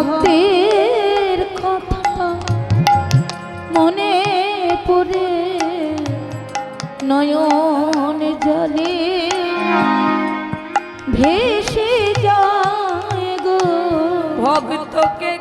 ভক্তের কথা মনে পড়ে নয়ন জলে ভেসে যায় গো। ভক্তকে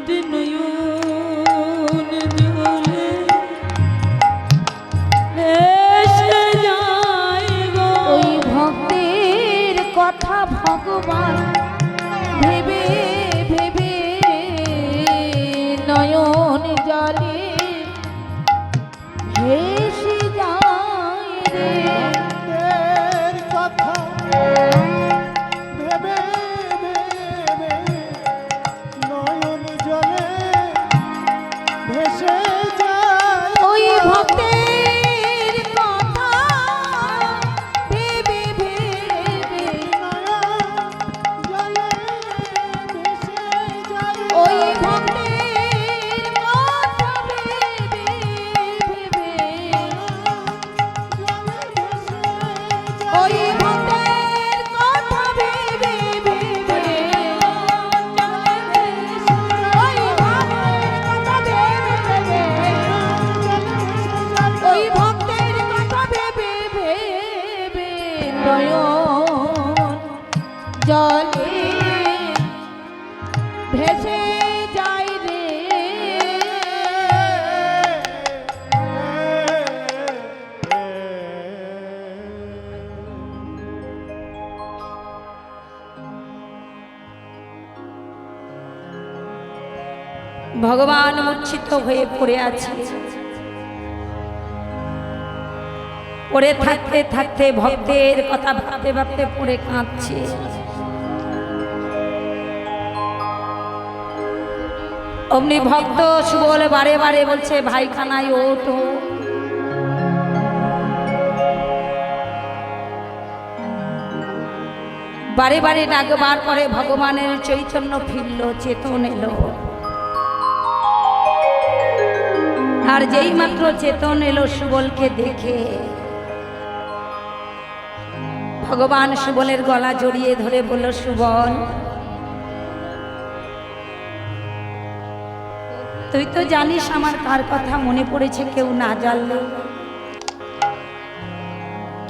দুটি ভগবান মূর্ছিত হয়ে পড়ে আছে। পড়ে থাকতে থাকতে ভক্তের কথা ভাবতে ভাবতে পড়ে কাঁদছে। অমনি ভক্ত সুবল বারে বারে বলছে ভাই খানাই ওঠো। বারে বারে ডাকবার পরে ভগবানের চৈতন্য ফিরল, চেতন এলো। আর যেই মাত্র চেতন এলো সুবলকে দেখে। ভগবান সুবলের গলা জড়িয়ে ধরে বলল, সুবল, তুই তো জানিস আমার কার কথা মনে পড়েছে, কেউ না জানলেও।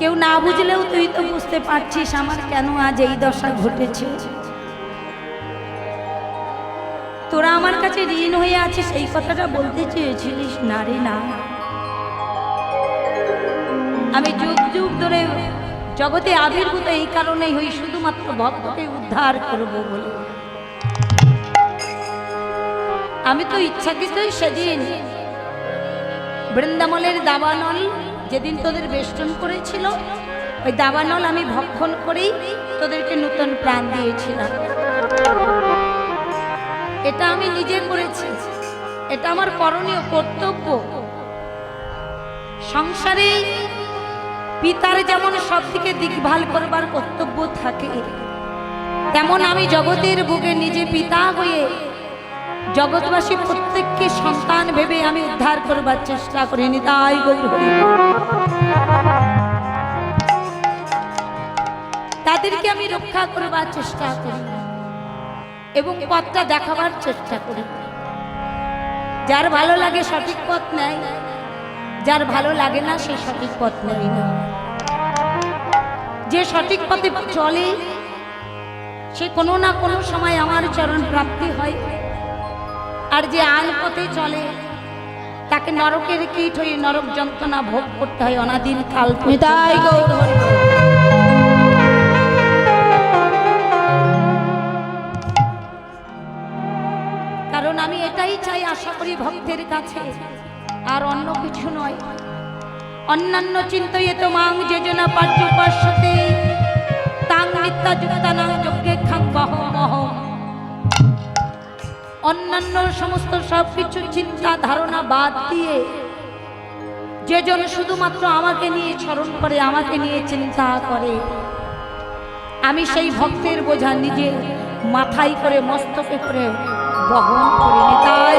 কেউ না বুঝলেও তুই তো বুঝতে পারছিস আমার কেন আজ এই দশা ঘটেছে। তোরা আমার কাছে ঋণ হয়ে আছে সেই কথাটা বলতে চেয়েছিলিস? না রে, না। আমি যুগ যুগ ধরে জগতে আবির্ভূত, এই কারণেই হই শুধুমাত্র ভক্তকে উদ্ধার করব বলে। আমি তো ইচ্ছাকৃতই সেদিন বৃন্দাবনের দাবানল, যেদিন তোদের বেষ্টন করেছিল, ওই দাবানল আমি ভক্ষণ করেই তোদেরকে নতুন প্রাণ দিয়েছিলাম। এটা আমি নিজে করেছি। এটা আমার করণীয় কর্তব্য। সংসারে পিতার যেমন সব থেকে দেখভাল করবার কর্তব্য থাকে, তেমন আমি জগতের বুকে নিজে পিতা হয়ে জগৎবাসী প্রত্যেককে সন্তান ভেবে আমি উদ্ধার করবার চেষ্টা করি নিতাই তাদেরকে আমি রক্ষা করবার চেষ্টা করি। এবং পথটা দেখাবার চেষ্টা করি। যার ভালো লাগে সঠিক পথ নেয়, যার ভালো লাগে না সে সঠিক পথ নেয় না। যে সঠিক পথে চলে, সে কোনো না কোনো সময় আমার চরণ প্রাপ্তি হয়। আর যে আল পথে চলে, তাকে নরকের কীট হয়ে নরক যন্ত্রণা ভোগ করতে হয় অনাদিন কাল পর্যন্ত। নিতাই গৌর কারণ আমি এটাই চাই আশা করি ভক্তের কাছে। আর অন্য কিছু নয়। অন্যান্য চিন্তয়ে তো মাং যোজনা পার্য পার্শ্বতে, তাং নিত্যা যুক্তানাং যজ্ঞে খাং বহ মহ অন্যান্য সমস্ত সব কিছু চিন্তা, ধারণা বাদ দিয়ে, যেজন শুধুমাত্র আমাকে নিয়ে স্মরণ করে, আমাকে নিয়ে চিন্তা করে। আমি সেই ভক্তের বোঝা নিজে মাথায় করে, মস্তকে করে বহন করে নি তাই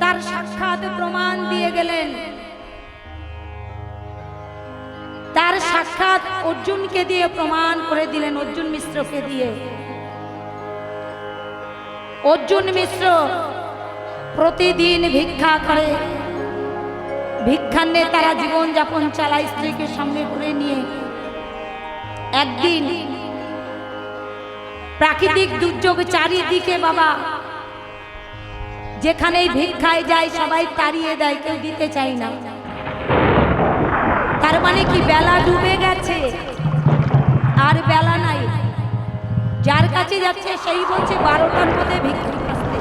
তার সাক্ষাৎ প্রমাণ দিয়ে গেলেন। তার সাক্ষাৎ অর্জুনকে দিয়ে প্রমাণ করে দিলেন, অর্জুন মিশ্রকে দিয়ে। অর্জুন মিশ্র প্রতিদিন ভিক্ষা করে। ভিক্ষান্নে তারা জীবন যাপন চালায় স্ত্রীকে সঙ্গে করে নিয়ে। একদিন প্রাকৃতিক দুর্যোগ চারিদিকে বাবা। যেখানেই ভিক্ষায় যায়, সবাই তাড়িয়ে দেয়, কেউ দিতে চায় না। তার মানে কি, বেলা ডুবে গেছে। আর বেলা নাই। যার কাছে যাচ্ছে, সেই বলছে, বারোটার মধ্যে ভিক্ষা আসতে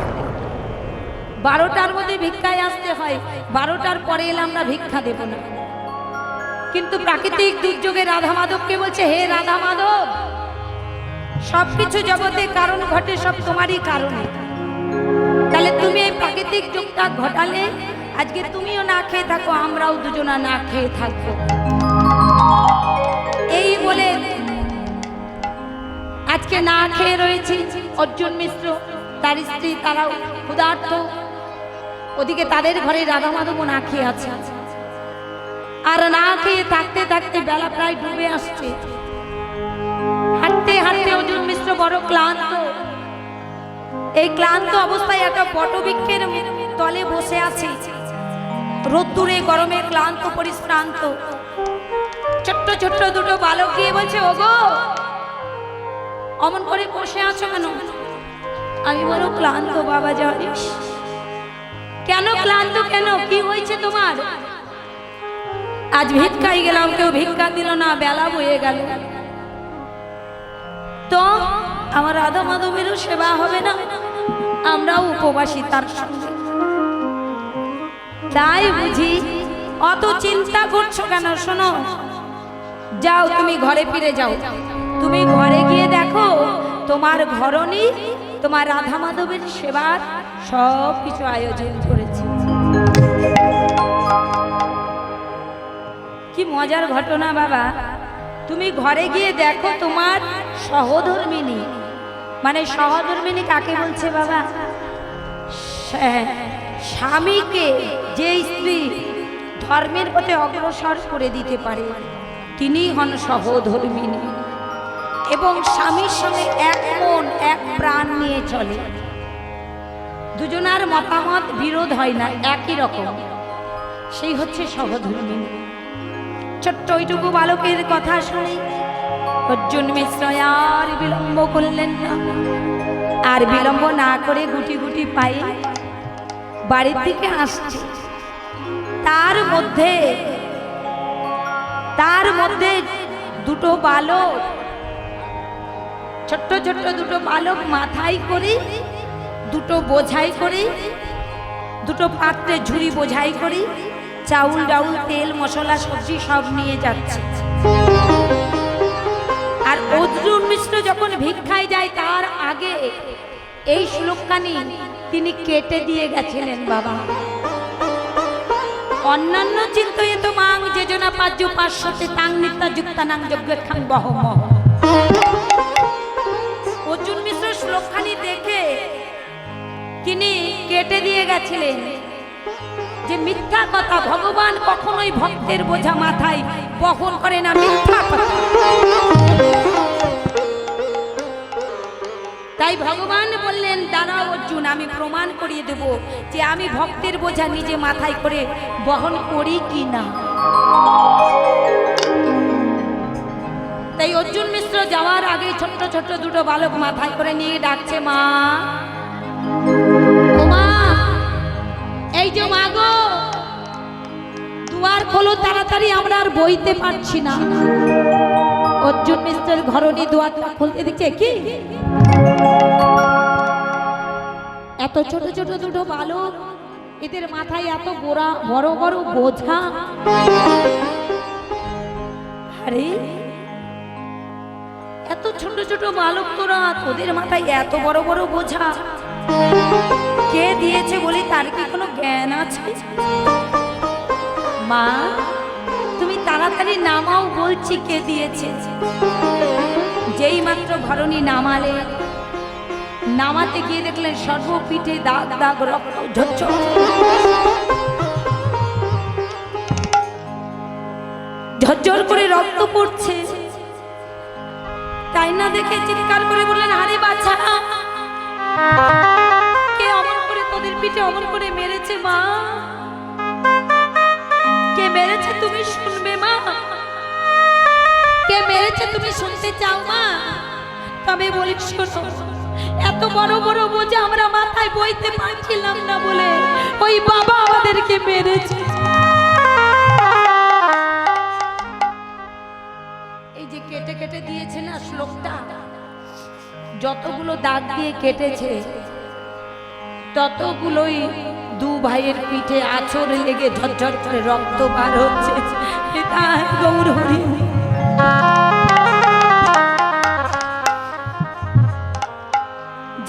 বারোটার মধ্যে ভিক্ষায় আসতে হয়। বারোটার পরে এলে আমরা ভিক্ষা দেব না। কিন্তু প্রাকৃতিক দুর্যোগে রাধা মাধবকে বলছে, হে রাধা মাধব সবকিছু জগতে কারণ ঘটে, সব তোমারই কারণে। তাহলে তুমি এই প্রাকৃতিক যুগটা ঘটালে, আজকে তুমিও না খেয়ে থাকো, আমরাও দুজনা না খেয়ে থাকব। এই বলে আজকে না খেয়ে রয়েছি অর্জুন মিশ্র, তার স্ত্রী, তারাও ক্ষুধার্ত। ওদিকে তাদের ঘরে রাধা মাধবও না খেয়ে আছে। আর না খেয়ে থাকতে থাকতে বেলা প্রায় ডুবে আসছে। হাঁটতে হাঁটতে অর্জুন মিশ্র বড় ক্লান্ত। এই ক্লান্ত অবস্থায় একটা বটবৃক্ষের তলে বসে আছে। রোদ্দুরে গরমে ক্লান্ত পরিশ্রান্ত। ছোট্ট ছোট্ট দুটো বালক গিয়ে বলছে, ওগো, অমন করে বসে আছো কেন? আমি বলো ক্লান্ত বাবা জানিস। কেন ক্লান্ত কেন? কি হয়েছে তোমার? আজ ভিক্ষাই গেলাম, কেউ ভিক্ষা দিল না, বেলা বয়ে গেল। তো আমার রাধা মাধবেরও সেবা হবে না। আমরাও উপবাসী তার সঙ্গে। তাই বুঝি অত চিন্তা করছ কেন? শোনো, যাও, তুমি ঘরে ফিরে যাও। তুমি ঘরে গিয়ে দেখো, তোমার ঘরণী, তোমার রাধা মাধবের সেবার সব কিছু আয়োজন করেছে। কি মজার ঘটনা বাবা। তুমি ঘরে গিয়ে দেখো তোমার সহধর্মিনী। মানে সহধর্মিনী কাকে বলছে বাবা? স্বামীকে যে স্ত্রী ধর্মের পথে অগ্রসর করে দিতে পারে, তিনিই হন সহধর্মিনী। এবং স্বামীর সঙ্গে এক মন, এক প্রাণ নিয়ে চলে। দুজনার মতামত বিরোধ হয় না, একই রকম। সেই হচ্ছে সহধর্মিনী। ছোট্ট ওইটুকু বালকের কথা শুনে অর্জুন মিশ্র আর বিলম্ব করলেন না। আর বিলম্ব না করে গুটি গুটি পায়ে বাড়ির দিকে আসছে। তার মধ্যে তার মধ্যে দুটো বালক, ছোট্ট ছোট্ট দুটো বালক মাথায় করি, দুটো বোঝাই করে, দুটো পাত্রে ঝুড়ি বোঝাই করি, চাউল ডাউল, তেল, মশলা, সবজি সব নিয়ে যাচ্ছে। আর অর্জুন মিশ্র যখন ভিক্ষায় যায়, তার আগে এই শ্লোকখানি তিনি কেটে দিয়ে গেছিলেন, বাবা। অন্যান্য চিন্তয়ে তো মাং যোজনা পাঁচ পাঁচশোতে তাং নিত্যা যজ্ঞ খান বহ অর্জুন মিশ্র শ্লোকখানি দেখে তিনি কেটে দিয়ে গেছিলেন। যে মিথ্যা কথা ভগবান কখনোই ভক্তের বোঝা মাথায় বহন করে না, মিথ্যা কথা। তাই ভগবান বললেন, দাঁড়াও অর্জুন, আমি প্রমাণ করিয়ে দেব যে আমি ভক্তের বোঝা নিজে মাথায় করে বহন করি কি না। তাই অর্জুন মিশ্র যাওয়ার আগে ছোট্ট ছোট্ট দুটো বালক মাথায় করে নিয়ে ডাকছে, মা যে মা গো, দুয়ার খোলো তাড়াতাড়ি, আমরা আর বইতে পারছি না। অর্জুন মিশ্রের ঘরনি দুয়ারটা খুলতে দিচ্ছে কি? এত ছোট ছোট দুটো বালক, এদের মাথায় এত গোড়া, বড় বড় বোঝা। আরে, এত ছোট ছোট বালক তোরা, তোদের মাথায় এত বড় বড় বোঝা। কে দিয়েছে বলি তার কি কোনো জ্ঞান আছে? মা, তুমি তাড়াতাড়ি নামাও বলছি কে দিয়েছে। যেই মাত্র ঘরণী নামালে, নামাতে গিয়ে দেখলেন সর্বপিঠে দাগ দাগ রক্ত ঝরঝর ঝরঝর করে রক্ত পড়ছে। তাই না দেখে চিৎকার করে বললেন, আরে বাছা মা। কে মেরেছে তুমি শুনবে মা? কে মেরেছে তুমি শুনতে চাও মা? তবে বলি, শোনো, এত বড় বড় বোঝা আমরা মাথায় বইতে পারছিলাম না বলে ওই বাবা আমাদেরকে মেরেছে। এই যে কেটে কেটে দিয়েছে না শ্লোকটা? যতগুলো দাগ দিয়ে কেটেছে, ততগুলোই দু ভাইয়ের পিঠে আছর লেগে ঝরঝর করে রক্ত বার হচ্ছে। গৌর হরি।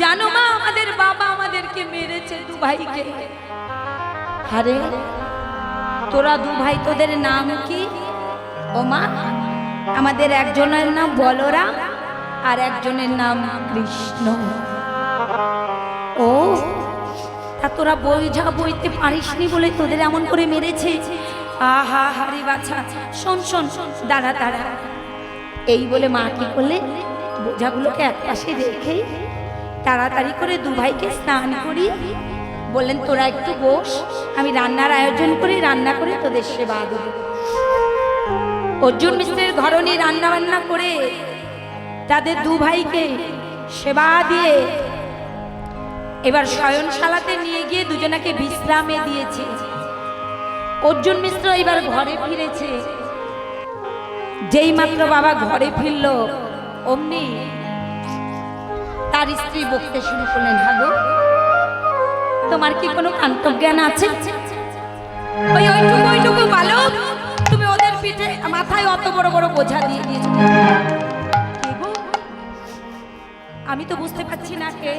জানো মা, আমাদের বাবা আমাদেরকে মেরেছে দু ভাইকে। আরে, তোরা দু ভাই তোদের নাম কি? ও মা, আমাদের একজনের নাম বলরাম আর একজনের নাম কৃষ্ণ। ও তা তোরা বইঝা বইতে পারিসনি বলে তোদের এমন করে মেরেছে? আহা, হারি বাছা। শোন শোন, দাঁড়া দাঁড়া। এই বলে মা কি করলে? বোঝাগুলোকে এক পাশে রেখে তাড়াতাড়ি করে দু ভাইকে স্নান করি। বললেন, তোরা একটু বস, আমি রান্নার আয়োজন করে রান্না করে তোদের সেবা দেবো। অর্জুন মিশ্রের ঘরনি রান্না বান্না করে তাদের দু ভাইকে সেবা দিয়ে এবার শয়নশালাতে নিয়ে গিয়ে দুজনাকে বিশ্রামে দিয়েছে। অর্জুন মিশ্র এবার ঘরে ফিরেছে। যেই মাত্র বাবা ঘরে ফিরল, অমনি তার স্ত্রী বকতে শুরু করলেন, হাগো, তোমার কি কোনো কান্তজ্ঞান আছে? ওই, ওইটুকু ওইটুকু, বালক, তুমি ওদের পিঠে, মাথায় অত বড় বড় বোঝা দিয়ে দিয়েছ। আমি তো বুঝতে পারছি না কে।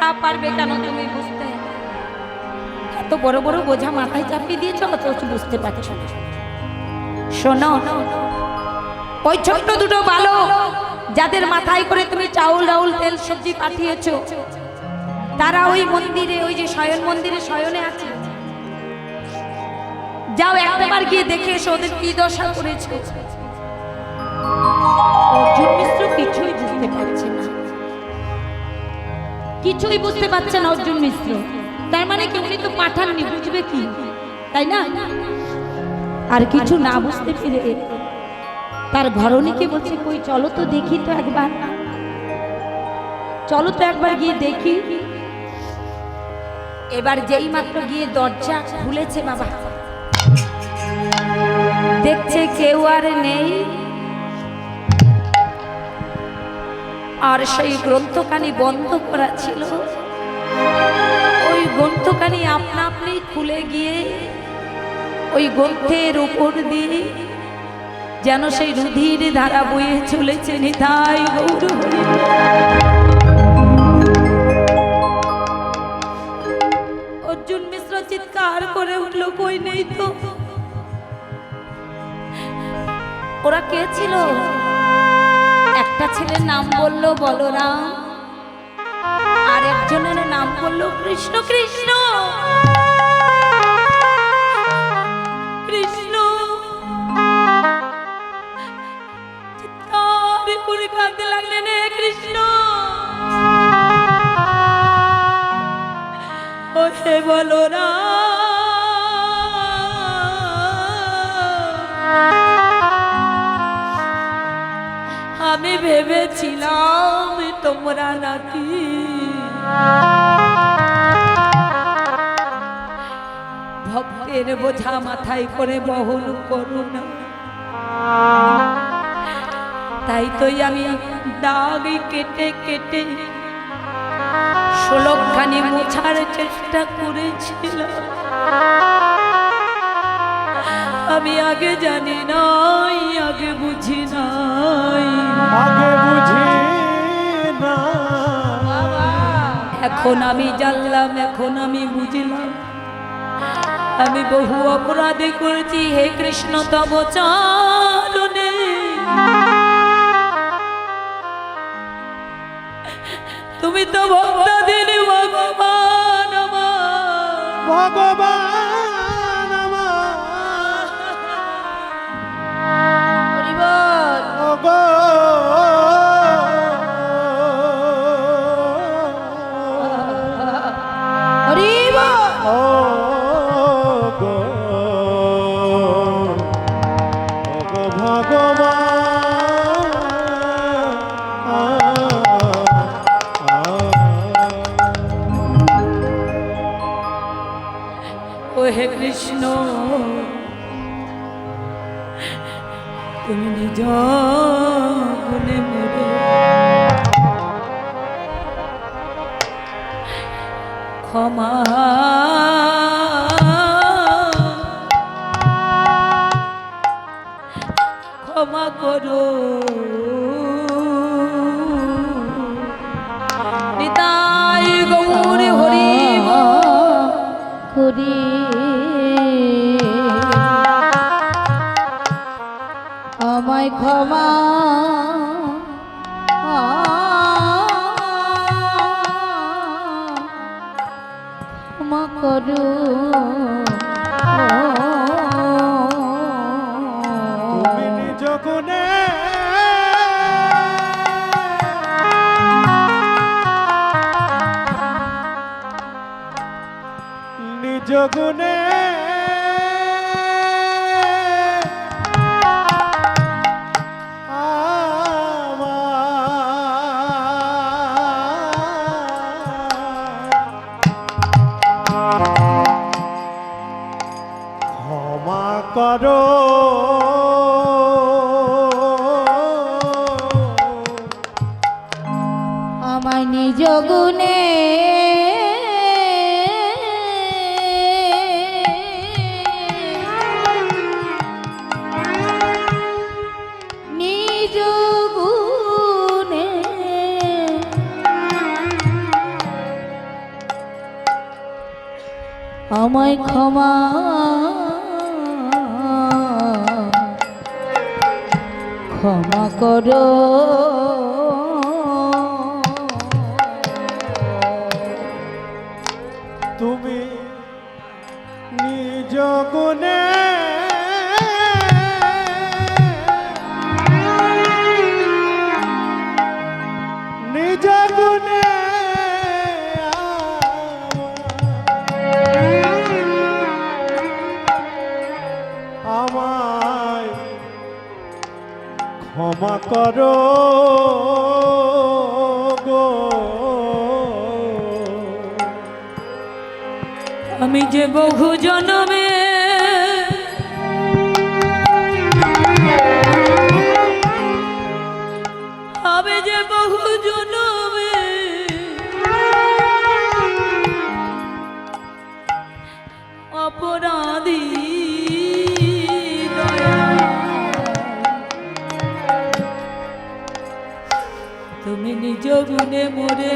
তা পারবে কেন তুমি বুঝতে? এত বড় বড় বোঝা মাথায় চাপিয়ে দিয়েছ, অথচ বুঝতে পারছ শোনো, ওই ছোট্ট দুটো বালক, যাদের মাথায় করে তুমি চাউল, ডাউল, তেল, সবজি পাঠিয়েছো, তারা ওই মন্দিরে, ওই যে শয়ন মন্দিরে শয়নে আছে। যাও একবার গিয়ে দেখে এসো ওদের কি দশা করেছে। অর্জুন মিশ্র কিছুই বুঝতে পারছে না। কিছুই বুঝতে পারছে না অর্জুন মিশ্র। তার মানে কি উনি তো পাঠাননি, বুঝবে কি? তাই না? আর কিছু না বুঝতে পেরে তার ঘরণীকে বলছে, কই, চলো তো দেখি তো একবার। চলো তো একবার গিয়ে দেখি। এবার যেই মাত্র গিয়ে দরজা খুলেছে বাবা। দেখছে কেউ আর নেই। আর সেই গ্রন্থখানি বন্ধ করা ছিল। ওই গ্রন্থখানি আপনা আপনি খুলে গিয়ে ওই গ্রন্থের উপর দিয়ে যেন সেই রুধির ধারা বয়ে চলেছে নিতাই গৌর অর্জুন মিশ্র চিৎকার করে উঠল, কই নেই তো? ওরা কে ছিল? একটা ছেলের নাম বলল বলরাম। আর একজনের নাম বলল কৃষ্ণ কৃষ্ণ। করে বহন করো না। তাই তো আমি দাগ কেটে কেটে ষোলখানি মোছার চেষ্টা করেছিলাম। আমি আগে জানি নাই আগে বুঝি নাই। আগে বুঝি না এখন আমি জানলাম এখন আমি বুঝলাম। আমি বহু অপরাধে করেছি হে কৃষ্ণ তব চারণে তুমি তো ভক্তাদের ভগবান। ভগবান নিজ গুণে ক্ষমা করো। আমায় নিজ গুণে আমায় ক্ষমা। ক্ষমা করো। করো গো। আমি যে বহু জনমে গুণে মরে।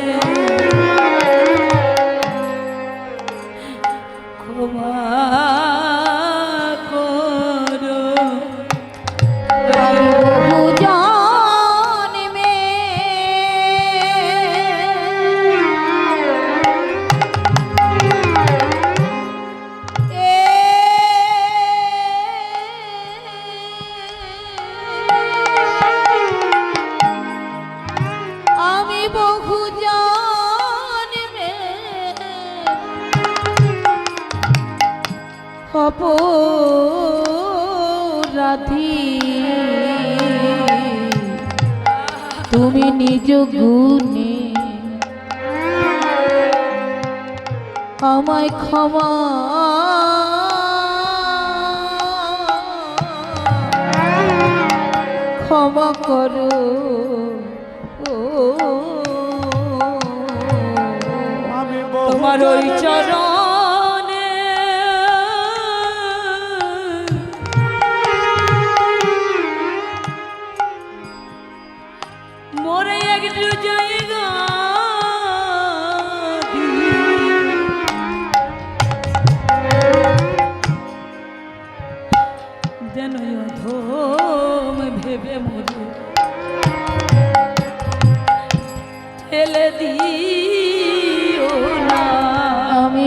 ক্ষমা করো। তোমার ওই চরণে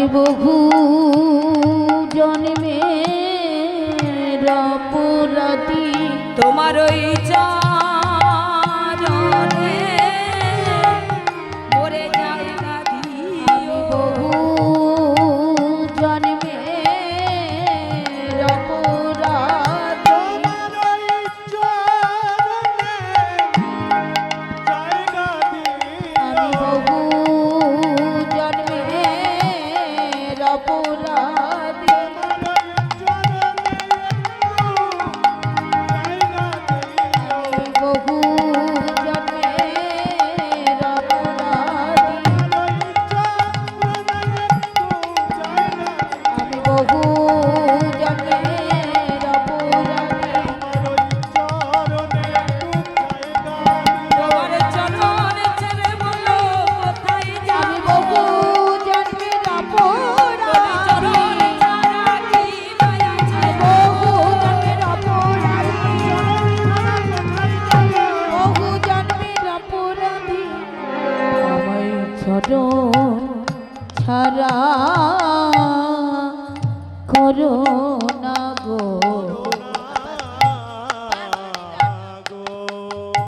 বহু